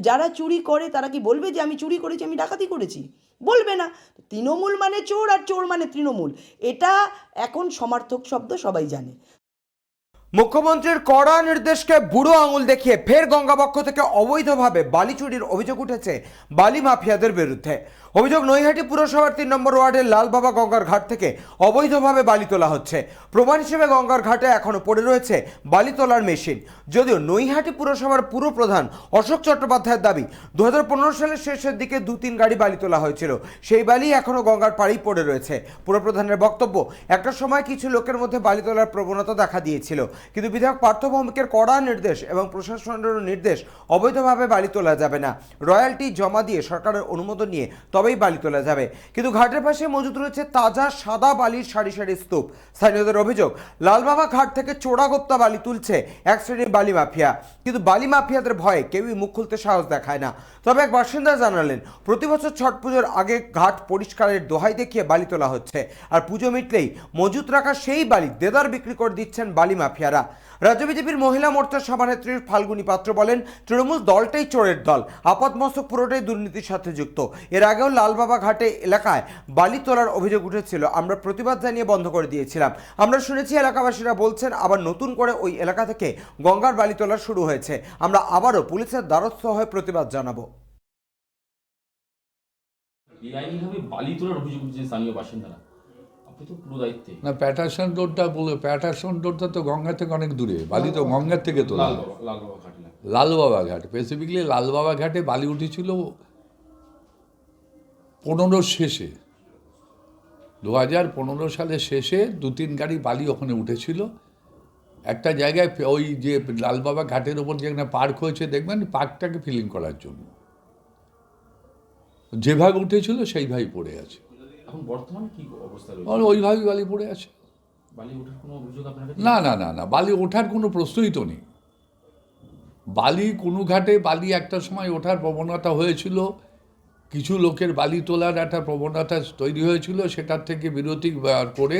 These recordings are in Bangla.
যারা চুরি করে, তারা কি বলবে যে আমি চুরি করেছি, আমি ডাকাতি করেছি? বলবে না। তৃণমূল মানে চোর আর চোর মানে তৃণমূল। এটা এখন সমার্থক শব্দ সবাই জানে। মুখ্যমন্ত্রীর কড়া নির্দেশকে বুড়ো আঙুল দেখিয়ে ফের গঙ্গাবক্ষ থেকে অবৈধভাবে বালি চুরির অভিযোগ উঠেছে বালি মাফিয়াদের বিরুদ্ধে। অভিযোগ নৈহাটি পুরসভার তিন নম্বর ওয়ার্ডের লালবাবা গঙ্গার ঘাট থেকে অবৈধভাবে বালি তোলা হচ্ছে। প্রমাণ হিসেবে গঙ্গার ঘাটে এখনও পড়ে রয়েছে বালি তোলার মেশিন। যদিও নৈহাটি পুরসভার পুরো প্রধান অশোক চট্টোপাধ্যায়ের দাবি দু হাজার পনেরো সালের শেষের দিকে দু তিন গাড়ি বালি তোলা হয়েছিল। সেই বালি এখনও গঙ্গার পাড়েই পড়ে রয়েছে। পুরপ্রধানের বক্তব্য, একটা সময় কিছু লোকের মধ্যে বালি তোলার প্রবণতা দেখা দিয়েছিল। কিন্তু বিধায়ক পার্থ ভৌমিকের কড়া নির্দেশ এবং প্রশাসনের নির্দেশ অবৈধভাবে বালি তোলা যাবে না। রয়্যালটি জমা দিয়ে সরকারের অনুমোদন নিয়ে তবেই বালি তোলা যাবে। কিন্তু ঘাটের পাশে মজুদ রয়েছে তাজা সাদা বালির সারি সারি স্তূপ। স্থানীয়দের অভিযোগ, লালবাবা ঘাট থেকে চোরাগোপ্তা বালি তুলছে এক শ্রেণির বালি মাফিয়া। কিন্তু বালি মাফিয়াদের ভয়ে কেউই মুখ খুলতে সাহস দেখায় না। তবে এক বাসিন্দা জানালেন, প্রতি বছর ছট পুজোর আগে ঘাট পরিষ্কারের দোহাই দেখিয়ে বালি তোলা হচ্ছে। আর পুজো মিটলেই মজুত রাখা সেই বালি দেদার বিক্রি করে দিচ্ছেন বালি মাফিয়ারা। রাজ্য বিজেপির মহিলা মোর্চার সভানেত্রীর ফাল্গুনী পাত্র বলেন, তৃণমূল দলটাই চোরের দল। আপাতমস্তক পুরোটাই দুর্নীতির সাথে যুক্ত। এর আগেও লালবাবা ঘাটে এলাকায় বালি তোলার অভিযোগ উঠেছিল। আমরা প্রতিবাদ জানিয়ে বন্ধ করে দিয়েছিলাম। আমরা শুনেছি এলাকাবাসীরা বলছেন, আবার নতুন করে ওই এলাকা থেকে গঙ্গার বালি তোলা শুরু হয়েছে। আমরা আবারও পুলিশের দ্বারস্থ হয়ে প্রতিবাদ জানাব। বেআইনিভাবে বালি তোলার অভিযোগ উঠছে স্থানীয় বাসিন্দারা। আপনি তো পুরো দায়িত্বে। না প্যাটারসন রোডটা বলে প্যাটারসন রোডটা তো গঙ্গা থেকে অনেক দূরে বালি তো গঙ্গার থেকে ঘাটলা লালবাবা ঘাট স্পেসিফিকলি লালবাবা ঘাটে বালি উঠেছিল পনেরোর শেষে। দু হাজার পনেরো সালের শেষে দু তিন গাড়ি বালি ওখানে উঠেছিল। একটা জায়গায় ওই যে লালবাবা ঘাটের ওপর যেখানে পার্ক হয়েছে দেখবেন পার্কটাকে ফিলিং করার জন্য। যেভাবে উঠেছিল সেইভাবেই পড়ে আছে। এখন বর্তমানে কি অবস্থা রয়েছে? ওইভাবেই বালি পড়ে আছে। বালি ওঠার কোনো অভিযোগ আপনার না না না না বালি ওঠার কোনো প্রশ্নই তো নেই। বালি কোনো ঘাটে বালি একটা সময় ওঠার প্রবণতা হয়েছিল। কিছু লোকের বালি তোলার একটা প্রবণতা তৈরি হয়েছিল সেটার থেকে বিরতি করে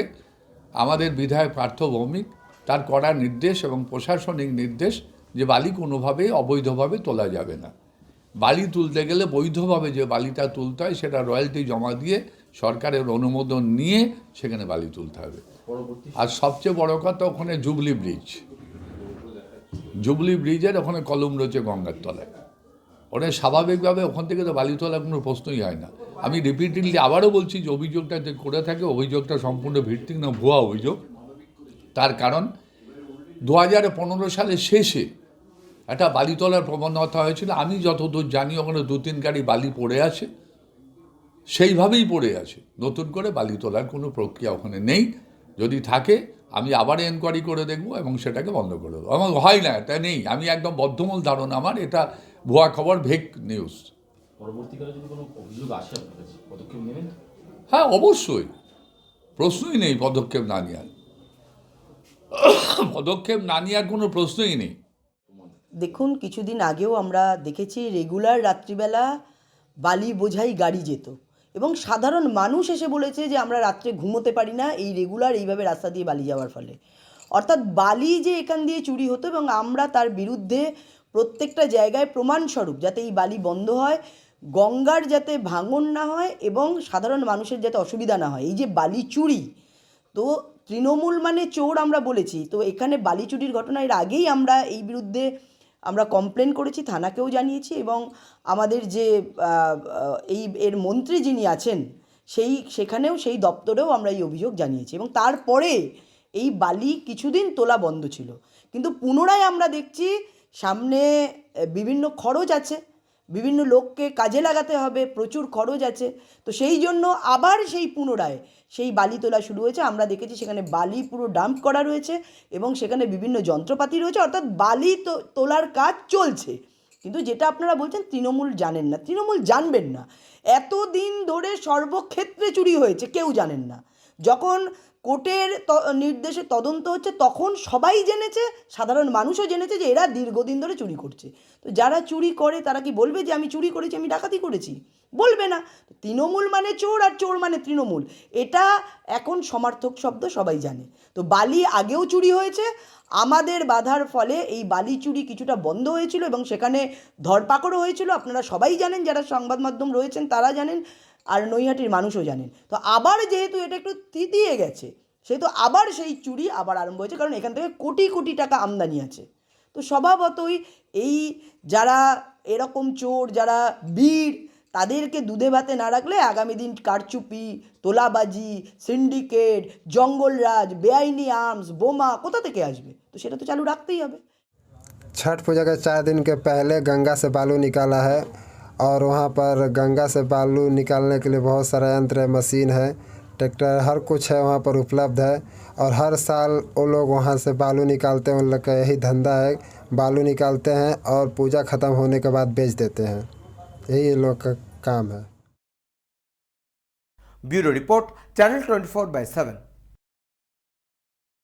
আমাদের বিধায়ক পার্থ ভৌমিক তার কড়া নির্দেশ এবং প্রশাসনিক নির্দেশ যে বালি কোনোভাবেই অবৈধভাবে তোলা যাবে না। বালি তুলতে গেলে বৈধভাবে যে বালিটা তুলতে হয় সেটা রয়্যালটি জমা দিয়ে সরকারের অনুমোদন নিয়ে সেখানে বালি তুলতে হবে। আর সবচেয়ে বড় কথা ওখানে জুবলি ব্রিজ। জুবলি ব্রিজের ওখানে কলম রয়েছে গঙ্গার তলায়। ওটা স্বাভাবিকভাবে ওখান থেকে তো বালি তোলার কোনো প্রশ্নই হয় না। আমি রিপিটেডলি আবারও বলছি যে অভিযোগটা যে করে থাকে অভিযোগটা সম্পূর্ণ ভিত্তিক না ভুয়া অভিযোগ। তার কারণ দু হাজার পনেরো সালের শেষে একটা বালি তোলার প্রবণতা হয়েছিল। আমি যতদূর জানি ওখানে দু তিন গাড়ি বালি পড়ে আছে। সেইভাবেই পড়ে আছে। নতুন করে বালি তোলার কোনো প্রক্রিয়া ওখানে নেই। যদি থাকে আমি আবার এনকোয়ারি করে দেখব এবং সেটাকে বন্ধ করে দেবো। আমার হয় না এটা নেই। আমি একদম বদ্ধমূল ধারণা আমার এটা ভুয়া খবর ভেক নিউজ পরবর্তীকালে যদি কোনো অভিযোগ আসে পদক্ষেপ নেবেন? হ্যাঁ অবশ্যই। প্রশ্নই নেই পদক্ষেপ না নেওয়ার। পদক্ষেপ না নেওয়ার কোনো প্রশ্নই নেই। দেখুন কিছুদিন আগেও আমরা দেখেছি রেগুলার রাত্রিবেলা বালি বোঝাই গাড়ি যেত। এবং সাধারণ মানুষ এসে বলেছে যে আমরা রাত্রে ঘুমোতে পারি না, এই রেগুলার এইভাবে রাস্তা দিয়ে বালি যাওয়ার ফলে। অর্থাৎ বালি যে এখান দিয়ে চুরি হতো এবং আমরা তার বিরুদ্ধে প্রত্যেকটা জায়গায় প্রমাণস্বরূপ যাতে এই বালি বন্ধ হয়, গঙ্গার যাতে ভাঙন না হয় এবং সাধারণ মানুষের যাতে অসুবিধা না হয়। এই যে বালি চুরি, তো তৃণমূল মানে চোর আমরা বলেছি। তো এখানে বালি চুরির ঘটনা এর আগেই আমরা এই বিরুদ্ধে আমরা কমপ্লেন করেছি, থানাকেও জানিয়েছি এবং আমাদের যে এই এর মন্ত্রী যিনি আছেন, সেই, সেখানেও সেই দপ্তরেও আমরা এই অভিযোগ জানিয়েছি এবং তারপরে এই বালি কিছুদিন তোলা বন্ধ ছিল। কিন্তু পুনরায় আমরা দেখছি সামনে বিভিন্ন খরচ আছে। বিভিন্ন লোককে কাজে লাগাতে হবে, প্রচুর খরচ আছে। তো সেই জন্য আবার সেই পুনরায় সেই বালি তোলা শুরু হয়েছে। আমরা দেখেছি সেখানে বালি পুরো ডাম্প করা রয়েছে এবং সেখানে বিভিন্ন যন্ত্রপাতি রয়েছে। অর্থাৎ বালি তোলার কাজ চলছে। কিন্তু যেটা আপনারা বলছেন তৃণমূল জানেন না। তৃণমূল জানবেন না। এতদিন ধরে সর্বক্ষেত্রে চুরি হয়েছে, কেউ জানেন না। যখন কোর্টের নির্দেশে তদন্ত হচ্ছে, তখন সবাই জেনেছে, সাধারণ মানুষও জেনেছে যে এরা দীর্ঘদিন ধরে চুরি করছে। তো যারা চুরি করে, তারা কি বলবে যে আমি চুরি করেছি, আমি ডাকাতি করেছি? বলবে না। তৃণমূল মানে চোর আর চোর মানে তৃণমূল। এটা এখন সমার্থক শব্দ সবাই জানে। তো বালি আগেও চুরি হয়েছে, আমাদের বাধার ফলে এই বালি চুরি কিছুটা বন্ধ হয়েছিল এবং সেখানে ধরপাকড়ও হয়েছিল। আপনারা সবাই জানেন, যারা সংবাদ মাধ্যম রয়েছেন, তারা জানেন আর নৈহাটির মানুষও জানেন তো আবার যেহেতু এটা একটু তিতিয়ে গেছে সেহেতু আবার সেই চুরি আবার আরম্ভ হয়েছে কারণ এখান থেকে কোটি কোটি টাকা আমদানি আছে তো স্বভাবতই এই যারা এরকম চোর যারা বীর তাদেরকে দুধে ভাতে না রাখলে আগামী দিন কারচুপি তোলাবাজি সিন্ডিকেট জঙ্গলরাজ বেআইনি আর্মস বোমা কোথা থেকে আসবে তো সেটা তো চালু রাখতেই হবে छठ पूजा के चार दिन के पहले गंगा से बालू निकाला है और वहाँ पर गंगा से बालू निकालने के लिए बहुत सारा यंत्र है मशीन है, ट्रैक्टर, हर कुछ है वहाँ पर उपलब्ध है। और हर साल वो लोग वहाँ से बालू निकालते हैं, उन लोग का यही धंधा है, बालू निकालते हैं और पूजा ख़त्म होने के बाद बेच देते हैं। यही इन लोग का काम है। Bureau report, channel twenty four by seven.